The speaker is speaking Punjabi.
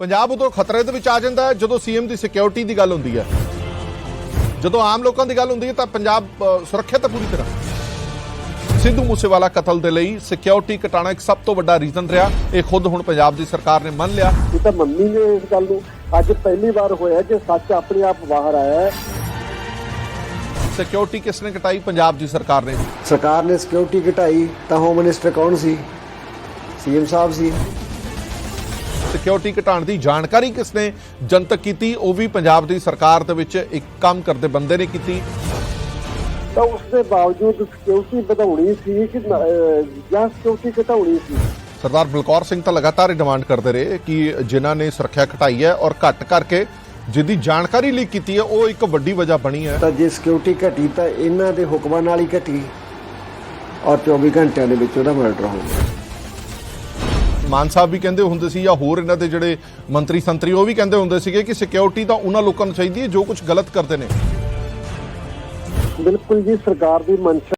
ਪੰਜਾਬ ਉਦੋਂ ਖਤਰੇ ਦੇ ਵਿੱਚ ਆ ਜਾਂਦਾ ਹੈ ਜਦੋਂ ਸੀਐਮ ਦੀ ਸਿਕਿਉਰਿਟੀ ਦੀ ਗੱਲ ਹੁੰਦੀ ਹੈ। ਜਦੋਂ ਆਮ ਲੋਕਾਂ ਦੀ ਗੱਲ ਹੁੰਦੀ ਹੈ ਤਾਂ ਪੰਜਾਬ ਸੁਰੱਖਿਅਤ ਹੈ ਪੂਰੀ ਤਰ੍ਹਾਂ। ਸਿੱਧੂ ਮੂਸੇਵਾਲਾ ਕਤਲ ਦੇ ਲਈ ਸਿਕਿਉਰਿਟੀ ਘਟਾਣਾ ਇੱਕ ਸਭ ਤੋਂ ਵੱਡਾ ਰੀਜ਼ਨ ਰਿਹਾ। ਇਹ ਖੁਦ ਹੁਣ ਪੰਜਾਬ ਦੀ ਸਰਕਾਰ ਨੇ ਮੰਨ ਲਿਆ। ਇਹ ਤਾਂ ਮੰਨੀ ਨੇ ਇਸ ਗੱਲ ਨੂੰ। ਅੱਜ ਪਹਿਲੀ ਵਾਰ ਹੋਇਆ ਕਿ ਸੱਚ ਆਪਣੇ ਆਪ ਬਾਹਰ ਆਇਆ ਹੈ। ਸਿਕਿਉਰਿਟੀ ਕਿਸ ਨੇ ਘਟਾਈ? ਪੰਜਾਬ ਦੀ ਸਰਕਾਰ ਨੇ। ਸਰਕਾਰ ਨੇ ਸਿਕਿਉਰਿਟੀ ਘਟਾਈ ਤਾਂ ਹੋਮ ਮਿਨਿਸਟਰ ਕੌਣ ਸੀ? ਸੀਐਮ ਸਾਹਿਬ ਸੀ। ਸਿਕਿਉਰਿਟੀ ਘਟਾਉਣ ਦੀ ਜਾਣਕਾਰੀ ਕਿਸ ਨੇ ਜਨਤਕ ਕੀਤੀ ਉਹ ਵੀ ਪੰਜਾਬ ਦੀ ਸਰਕਾਰ ਦੇ ਵਿੱਚ ਇੱਕ ਕੰਮ ਕਰਦੇ ਬੰਦੇ ਨੇ ਕੀਤੀ। ਤਾਂ ਉਸ ਦੇ ਬਾਵਜੂਦ ਸਿਕਿਉਰਿਟੀ ਵਧਾਉਣੀ ਸੀ ਕਿ ਜਾਂ ਸਿਕਿਉਰਿਟੀ ਘਟਾਉਣੀ ਸੀ। ਸਰਦਾਰ ਬਲਕੌਰ ਸਿੰਘ ਤਾਂ ਲਗਾਤਾਰ ਇਹ ਡਿਮਾਂਡ ਕਰਦੇ ਰਹੇ ਕਿ ਜਿਨ੍ਹਾਂ ਨੇ ਸੁਰੱਖਿਆ ਘਟਾਈ ਹੈ ਔਰ ਘੱਟ ਕਰਕੇ ਜਿਹਦੀ ਜਾਣਕਾਰੀ ਲੀਕ ਕੀਤੀ ਹੈ ਉਹ ਇੱਕ ਵੱਡੀ ਵਜ੍ਹਾ ਬਣੀ ਹੈ। ਤਾਂ ਜੇ ਸਿਕਿਉਰਿਟੀ ਘਟੀ ਤਾਂ ਇਹਨਾਂ ਦੇ ਹੁਕਮਾਂ ਨਾਲ ਹੀ ਘਟੀ ਔਰ 24 ਘੰਟਿਆਂ ਦੇ ਵਿੱਚ ਉਹਦਾ ਮਰਡਰ ਹੋ ਗਿਆ। ਮਾਨ ਸਾਹਿਬ ਵੀ ਕਹਿੰਦੇ ਹੁੰਦੇ ਸੀ ਜਾਂ ਹੋਰ ਇਹਨਾਂ ਦੇ ਜਿਹੜੇ ਮੰਤਰੀ ਸੰਤਰੀ, ਉਹ ਵੀ ਕਹਿੰਦੇ ਹੁੰਦੇ ਸੀਗੇ ਕਿ ਸਿਕਿਉਰਿਟੀ ਤਾਂ ਉਹਨਾਂ ਲੋਕਾਂ ਨੂੰ ਚਾਹੀਦੀ ਹੈ ਜੋ ਕੁਝ ਗਲਤ ਕਰਦੇ ਨੇ। ਬਿਲਕੁਲ ਜੀ, ਸਰਕਾਰ ਦੀ ਮਨਸ਼ਾ